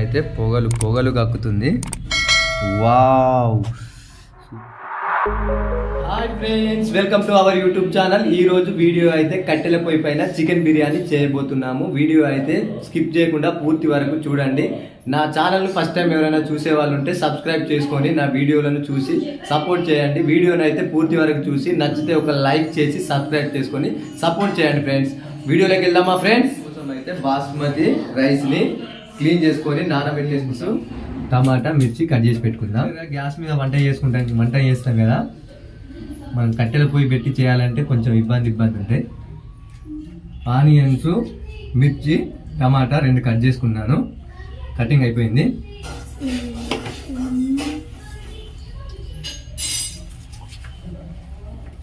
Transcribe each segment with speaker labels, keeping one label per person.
Speaker 1: అయితే పొగలు పొగలు కక్కుతుంది. Wow! Hi friends welcome to our YouTube channel. ఈ రోజు వీడియో అయితే కట్టెల పొయ్యి పైన చికెన్ బిర్యానీ చేయబోతున్నాము. వీడియో అయితే స్కిప్ చేయకుండా పూర్తి వరకు చూడండి. నా ఛానల్ ఫస్ట్ టైం ఎవరైనా చూసే వాళ్ళు ఉంటే సబ్స్క్రైబ్ చేసుకొని నా వీడియోలను చూసి సపోర్ట్ చేయండి. వీడియోని అయితే పూర్తి వరకు చూసి నచ్చితే ఒక లైక్ చేసి సబ్స్క్రైబ్ చేసుకొని సపోర్ట్ చేయండి ఫ్రెండ్స్. వీడియోలోకి వెళ్దామా ఫ్రెండ్స్? కోసం అయితే బాస్మతి రైస్ని క్లీన్ చేసుకొని నానబెట్టేసుకుంటూ టమాటా మిర్చి కట్ చేసి పెట్టుకుందాం. గ్యాస్ మీద వంట చేసుకుంటాం వంట చేస్తాం కదా. మనం కట్టెల పొయ్యి పెట్టి చేయాలంటే కొంచెం ఇబ్బంది ఇబ్బంది ఉంటాయి ఆనియన్స్ మిర్చి టమాటా రెండు కట్ చేసుకున్నాను. కటింగ్ అయిపోయింది.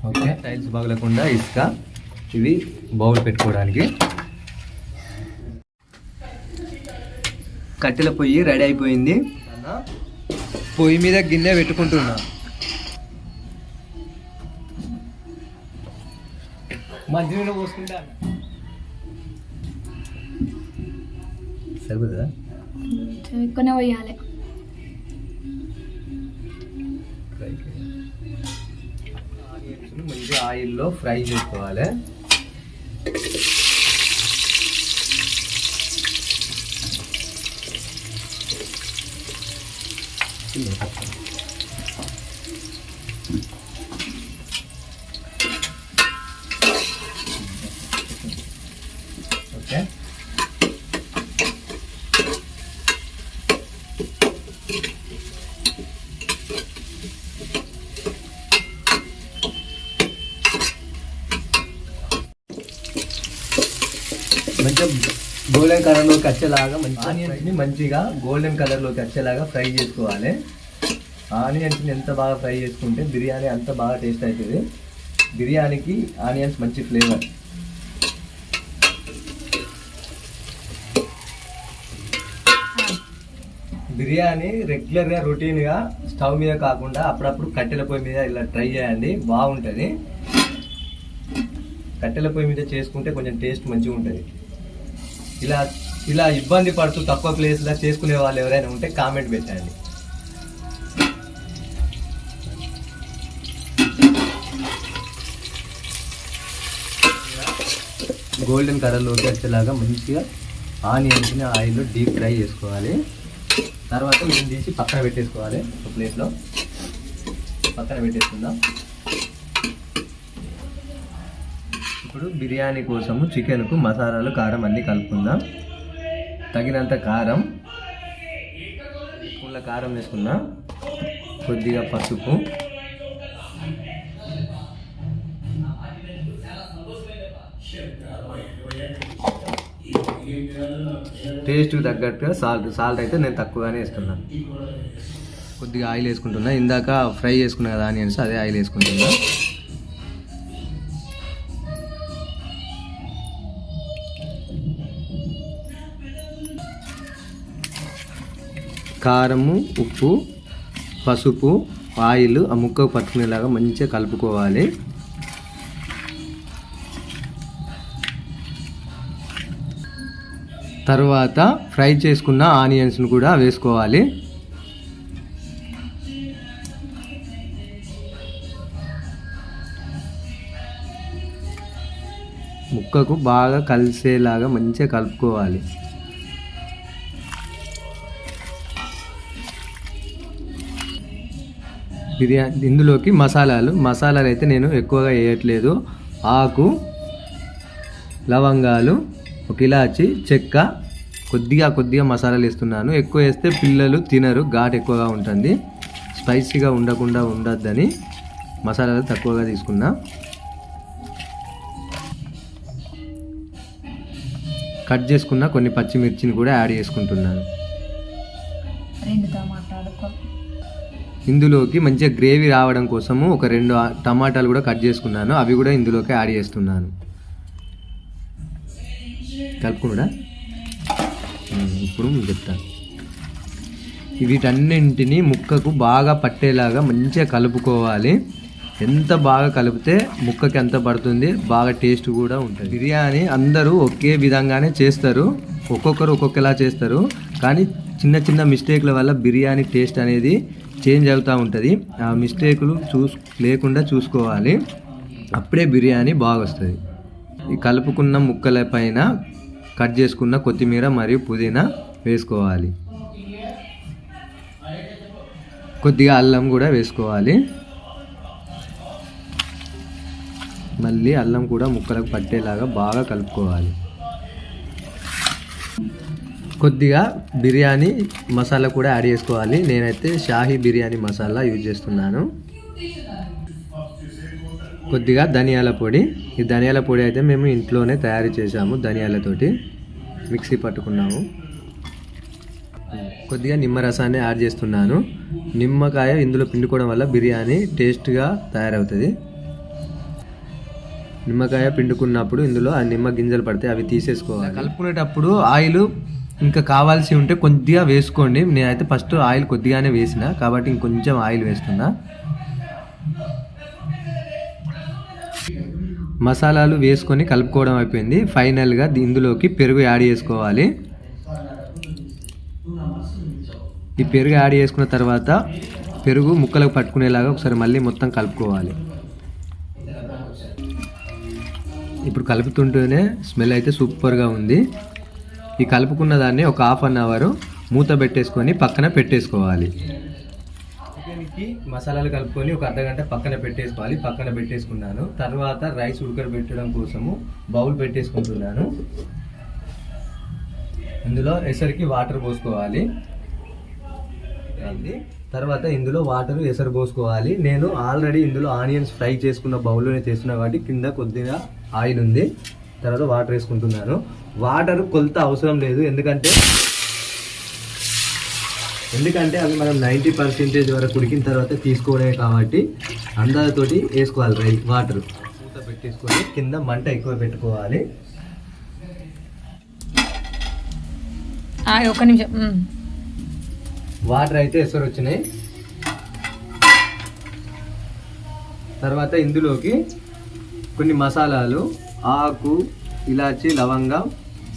Speaker 1: ఓకే. టైల్స్ బాగలేకుండా ఇసుక ఇవి బౌల్ పెట్టుకోవడానికి. కట్టెల పొయ్యి రెడీ అయిపోయింది. పొయ్యి మీద గిన్నె పెట్టుకుంటున్నా. మంచినీళ్ళు పోసుకుంటా సరిపోతుందా?
Speaker 2: ఎక్కువనే పోయాలి.
Speaker 1: మంచిగా ఆయిల్లో ఫ్రై చేసుకోవాలి. 찜을 갖다. 이렇게. 먼저 గోల్డెన్ కలర్లోకి వచ్చేలాగా మంచి ఆనియన్స్ని మంచిగా గోల్డెన్ కలర్లోకి వచ్చేలాగా ఫ్రై చేసుకోవాలి. ఆనియన్స్ని ఎంత బాగా ఫ్రై చేసుకుంటే బిర్యానీ అంత బాగా టేస్ట్ అవుతుంది. బిర్యానీకి ఆనియన్స్ మంచి ఫ్లేవర్ బిర్యానీ రెగ్యులర్గా రొటీన్గా స్టవ్ మీద కాకుండా అప్పుడప్పుడు కట్టెల పొయ్యి మీద ఇలా ట్రై చేయండి. బాగుంటుంది. కట్టెల పొయ్యి మీద చేసుకుంటే కొంచెం టేస్ట్ మంచిగా ఉంటుంది. ఇలా ఇలా ఇబ్బంది పడుతూ తక్కువ ప్లేస్లో చేసుకునే వాళ్ళు ఎవరైనా ఉంటే కామెంట్ పెట్టండి. గోల్డెన్ కలర్లోకి వచ్చేలాగా మంచిగా ఆనియన్స్ని ఆయిల్లో డీప్ ఫ్రై చేసుకోవాలి. తర్వాత వీటిని తీసి పక్కన పెట్టేసుకోవాలి ఒక ప్లేట్లో పక్కన పెట్టేసుకుందాం. ఇప్పుడు బిర్యానీ కోసము చికెన్కు మసాలాలు కారం అన్నీ కలుపుకుందాం. తగినంత కారం. స్పూన్ల కారం వేసుకుందాం కొద్దిగా పసుపు. టేస్ట్ తగ్గట్టుగా సాల్ట్ సాల్ట్ అయితే నేను తక్కువగానే వేసుకున్నాను కొద్దిగా ఆయిల్ వేసుకుంటున్నా. ఇందాక ఫ్రై చేసుకున్నా కదా ఆనియన్స్ అదే ఆయిల్ వేసుకుంటున్నా. కారము ఉప్పు పసుపు ఆయిల్ ఆ ముక్కకు పట్టుకునేలాగా మంచిగా కలుపుకోవాలి. తర్వాత ఫ్రై చేసుకున్న ఆనియన్స్ను కూడా వేసుకోవాలి. ముక్కకు బాగా కలిసేలాగా మంచిగా కలుపుకోవాలి. బిర్యానీ ఇందులోకి మసాలాలు. మసాలాలు అయితే నేను ఎక్కువగా వేయట్లేదు. ఆకు లవంగాలు ఒక ఇలాచి చెక్క కొద్దిగా కొద్దిగా మసాలాలు వేస్తున్నాను. ఎక్కువ వేస్తే పిల్లలు తినరు ఘాట్ ఎక్కువగా ఉంటుంది. స్పైసీగా ఉండకుండా ఉండద్దని మసాలాలు తక్కువగా తీసుకున్నా. కట్ చేసుకున్న కొన్ని పచ్చిమిర్చిని కూడా యాడ్ చేసుకుంటున్నాను. ఇందులోకి మంచిగా గ్రేవీ రావడం కోసము ఒక రెండు టమాటాలు కూడా కట్ చేసుకున్నాను. అవి కూడా ఇందులోకి యాడ్ చేస్తున్నాను. కలుపుకున్నాడా ఇప్పుడు చెప్తాను వీటన్నింటినీ ముక్కకు బాగా పట్టేలాగా మంచిగా కలుపుకోవాలి. ఎంత బాగా కలిపితే ముక్కకి ఎంత పడుతుంది బాగా టేస్ట్ కూడా ఉంటుంది. బిర్యానీ అందరూ ఒకే విధంగానే చేస్తారు. ఒక్కొక్కరు ఒక్కొక్కలా చేస్తారు. కానీ చిన్న చిన్న మిస్టేక్ల వల్ల బిర్యానీ టేస్ట్ అనేది చేంజ్ అవుతూ ఉంటుంది. ఆ మిస్టేకులు చూస్ లేకుండా చూసుకోవాలి. అప్పుడే బిర్యానీ బాగా వస్తుంది ఈ కలుపుకున్న ముక్కల పైన కట్ చేసుకున్న కొత్తిమీర మరియు పుదీనా వేసుకోవాలి. కొద్దిగా అల్లం కూడా వేసుకోవాలి. మళ్ళీ అల్లం కూడా ముక్కలకు పట్టేలాగా బాగా కలుపుకోవాలి. కొద్దిగా బిర్యానీ మసాలా కూడా యాడ్ చేసుకోవాలి. నేనైతే షాహీ బిర్యానీ మసాలా యూజ్ చేస్తున్నాను. కొద్దిగా ధనియాల పొడి. ఈ ధనియాల పొడి అయితే మేము ఇంట్లోనే తయారు చేసాము ధనియాలతోటి మిక్సీ పట్టుకున్నాము. కొద్దిగా నిమ్మరసాన్ని యాడ్ చేస్తున్నాను. నిమ్మకాయ ఇందులో పిండుకోవడం వల్ల బిర్యానీ టేస్ట్గా తయారవుతుంది. నిమ్మకాయ పిండుకున్నప్పుడు ఇందులో ఆ నిమ్మ గింజలు పడితే అవి తీసేసుకోవాలి. కలుపుకునేటప్పుడు ఆయిల్ ఇంకా కావాల్సి ఉంటే కొద్దిగా వేసుకోండి. నేనైతే ఫస్ట్ ఆయిల్ కొద్దిగానే వేసిన. కాబట్టి ఇంకొంచెం ఆయిల్ వేస్తున్నా. మసాలాలు వేసుకొని కలుపుకోవడం అయిపోయింది. ఫైనల్గా ఇందులోకి పెరుగు యాడ్ చేసుకోవాలి. ఈ పెరుగు యాడ్ చేసుకున్న తర్వాత పెరుగు ముక్కలకు పట్టుకునేలాగా ఒకసారి మళ్ళీ మొత్తం కలుపుకోవాలి. ఇప్పుడు కలుపుతుంటేనే స్మెల్ అయితే సూపర్గా ఉంది. ఈ కలుపుకున్న దాన్ని ఒక హాఫ్ అన్ అవర్ మూత పెట్టేసుకొని పక్కన పెట్టేసుకోవాలి. చికెన్కి మసాలాలు కలుపుకొని ఒక అర్ధగంట పక్కన పెట్టేసుకోవాలి. పక్కన పెట్టేసుకున్నాను. తర్వాత రైస్ ఉడకబెట్టడం కోసము బౌల్ పెట్టేసుకుంటున్నాను. ఇందులో ఎసరికి వాటర్ పోసుకోవాలి. తర్వాత ఇందులో వాటర్ ఎసరు పోసుకోవాలి. నేను ఆల్రెడీ ఇందులో ఆనియన్స్ ఫ్రై చేసుకున్న బౌల్లోనే చేస్తున్నా కాబట్టి కింద కొద్దిగా ఆయిల్ ఉంది. తర్వాత వాటర్ వేసుకుంటున్నాను. వాటర్ కొలత అవసరం లేదు. ఎందుకంటే ఎందుకంటే అవి మనం నైంటీ పర్సెంటేజ్ వరకు ఉడికిన తర్వాత తీసుకోవడమే కాబట్టి అందాజతోటి వేసుకోవాలి రై వాటర్ మూత పెట్టేసుకొని కింద మంట ఎక్కువ పెట్టుకోవాలి.
Speaker 2: ఒక్క నిమిషం.
Speaker 1: వాటర్ అయితే ఎసరు వచ్చినాయి. తర్వాత ఇందులోకి కొన్ని మసాలాలు ఆకు ఇలాచి లవంగం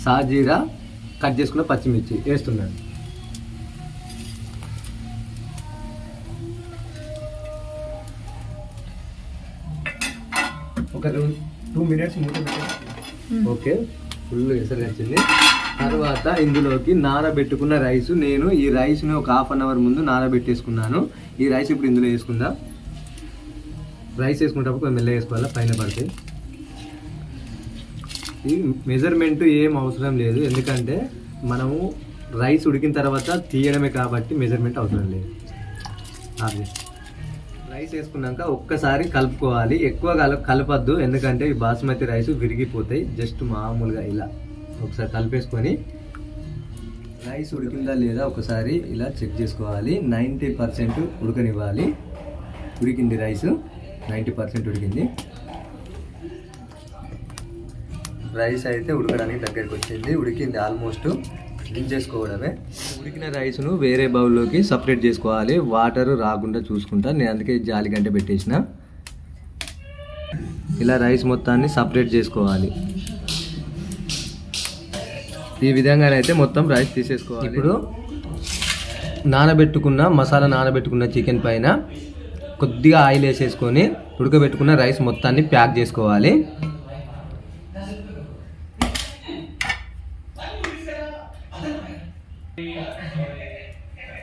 Speaker 1: సాజీరా కట్ చేసుకున్న పచ్చిమిర్చి వేస్తున్నాను. ఒక టూ మినిట్స్ ఓకే ఫుల్ ఎసరు వచ్చింది తర్వాత ఇందులోకి నానబెట్టుకున్న రైస్. నేను ఈ రైస్ని ఒక హాఫ్ అన్ అవర్ ముందు నానబెట్టేసుకున్నాను ఈ రైస్ ఇప్పుడు ఇందులో వేసుకుందాం. రైస్ వేసుకునేటప్పుడు కొంచెం మెల్లగా వేసుకోవాలి? పైన పడితే. ఈ మెజర్మెంట్ ఏం అవసరం లేదు. ఎందుకంటే మనము రైస్ ఉడికిన తర్వాత తీయడమే కాబట్టి మెజర్మెంట్ అవసరం లేదు. అది రైస్ వేసుకున్నాక ఒక్కసారి కలుపుకోవాలి. ఎక్కువ కల కలపద్దు. ఎందుకంటే ఈ బాస్మతి రైస్ విరిగిపోతాయి. జస్ట్ మామూలుగా ఇలా ఒకసారి కలిపేసుకొని రైస్ ఉడికిందా లేదా ఒకసారి ఇలా చెక్ చేసుకోవాలి. నైంటీ పర్సెంట్ ఉడకనివ్వాలి. ఉడికింది రైస్ నైంటీ పర్సెంట్ ఉడికింది. రైస్ అయితే ఉడకడానికి దగ్గరికి వచ్చింది. ఉడికింది ఆల్మోస్ట్ దించేసుకోవడమే ఉడికిన రైస్ను వేరే బౌల్లోకి సపరేట్ చేసుకోవాలి. వాటర్ రాకుండా చూసుకుంటా. నేను అందుకే జాలి గంట పెట్టేసిన. ఇలా రైస్ మొత్తాన్ని సపరేట్ చేసుకోవాలి. ఈ విధంగానైతే మొత్తం రైస్ తీసేసుకోవాలి. ఇప్పుడు నానబెట్టుకున్న మసాలా నానబెట్టుకున్న చికెన్ పైన కొద్దిగా ఆయిల్ వేసేసుకొని ఉడకబెట్టుకున్న రైస్ మొత్తాన్ని ప్యాక్ చేసుకోవాలి.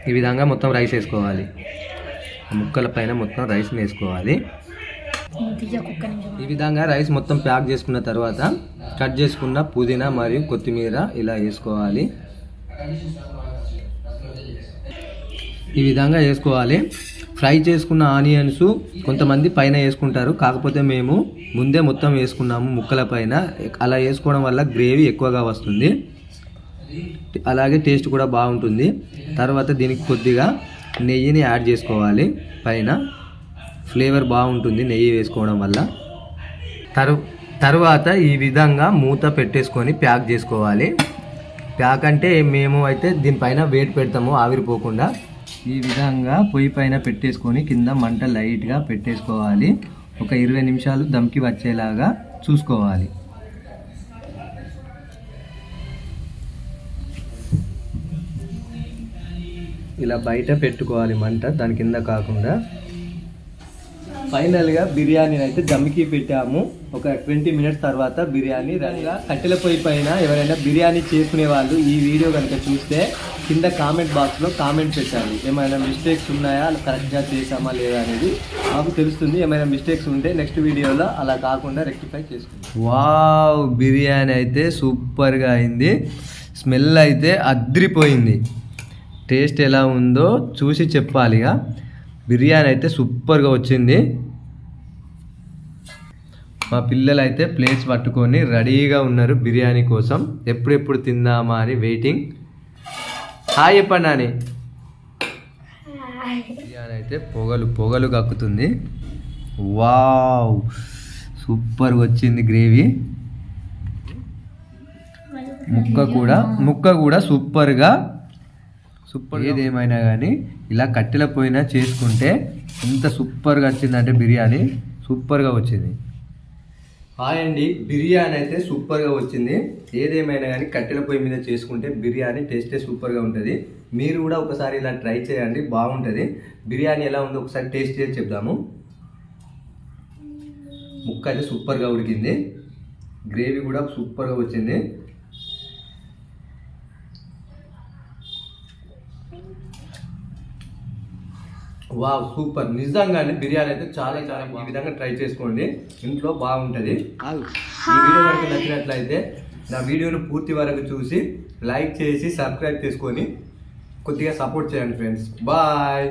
Speaker 1: ఈ విధంగా మొత్తం రైస్ వేసుకోవాలి. ముక్కల పైన మొత్తం రైస్ వేసుకోవాలి. ఈ విధంగా రైస్ మొత్తం ప్యాక్ చేసుకున్న తర్వాత కట్ చేసుకున్న పుదీనా మరియు కొత్తిమీర ఇలా వేసుకోవాలి. ఈ విధంగా వేసుకోవాలి. ఫ్రై చేసుకున్న ఆనియన్స్ కొంతమంది పైన వేసుకుంటారు. కాకపోతే మేము ముందే మొత్తం వేసుకున్నాము ముక్కల పైన. అలా వేసుకోవడం వల్ల గ్రేవీ ఎక్కువగా వస్తుంది. అలాగే టేస్ట్ కూడా బాగుంటుంది. తర్వాత దీనికి కొద్దిగా నెయ్యిని యాడ్ చేసుకోవాలి. పైన ఫ్లేవర్ బాగుంటుంది నెయ్యి వేసుకోవడం వల్ల. తరు తర్వాత ఈ విధంగా మూత పెట్టేసుకొని ప్యాక్ చేసుకోవాలి. ప్యాక్ అంటే మేము అయితే దీనిపైన వెయిట్ పెడతాము ఆవిరిపోకుండా. ఈ విధంగా పొయ్యి పైన పెట్టేసుకొని కింద మంట లైట్గా పెట్టేసుకోవాలి. ఒక ఇరవై నిమిషాలు దమ్కి వచ్చేలాగా చూసుకోవాలి. ఇలా బయట పెట్టుకోవాలి మంట దాని కింద కాకుండా. ఫైనల్గా బిర్యానీని అయితే దమ్కి పెట్టాము. ఒక ట్వంటీ మినిట్స్ తర్వాత బిర్యానీ రంగా కట్టెల పొయ్యి పైన ఎవరైనా బిర్యానీ చేసుకునే వాళ్ళు ఈ వీడియో కనుక చూస్తే కింద కామెంట్ బాక్స్లో కామెంట్ పెట్టాలి ఏమైనా మిస్టేక్స్ ఉన్నాయా? కరెక్ట్గా చేసామా లేదా అనేది మాకు తెలుస్తుంది. ఏమైనా మిస్టేక్స్ ఉంటే నెక్స్ట్ వీడియోలో అలా కాకుండా రెక్టిఫై చేసుకుంటాం వావ్! బిర్యానీ అయితే సూపర్గా అయింది. స్మెల్ అయితే అద్రిపోయింది. టేస్ట్ ఎలా ఉందో చూసి చెప్పాలిగా బిర్యానీ అయితే సూపర్గా వచ్చింది. మా పిల్లలు అయితే ప్లేట్స్ పట్టుకొని రెడీగా ఉన్నారు బిర్యానీ కోసం. ఎప్పుడెప్పుడు తిందామా అని వెయిటింగ్ హాయ్ చెప్పండి నాని. బిర్యానీ అయితే పొగలు పొగలు కక్కుతుంది. వావ్ సూపర్గా వచ్చింది గ్రేవీ. ముక్క కూడా ముక్క కూడా సూపర్గా సూపర్ ఏదేమైనా కానీ ఇలా కట్టెల పోయిన చేసుకుంటే ఎంత సూపర్గా వచ్చిందంటే బిర్యానీ సూపర్గా వచ్చింది. హాయ్ అండి. బిర్యానీ అయితే సూపర్గా వచ్చింది. ఏదేమైనా కానీ కట్టెల పొయ్యి మీద చేసుకుంటే బిర్యానీ టేస్టే సూపర్గా ఉంటుంది. మీరు కూడా ఒకసారి ఇలా ట్రై చేయండి బాగుంటుంది. బిర్యానీ ఎలా ఉందో ఒకసారి టేస్ట్ చేసి చెప్దాము. ముక్క అయితే సూపర్గా ఉడికింది. గ్రేవీ కూడా సూపర్గా వచ్చింది. Wow super. నిజంగానే బిర్యానీ అయితే చాలా చాలా ఈ విధంగా ట్రై చేసుకోండి. ఇంట్లో బాగుంటుంది. ఈ వీడియో కనుక నచ్చినట్లయితే నా వీడియోను పూర్తి వరకు చూసి లైక్ చేసి సబ్స్క్రైబ్ చేసుకొని కొద్దిగా సపోర్ట్ చేయండి ఫ్రెండ్స్. బాయ్.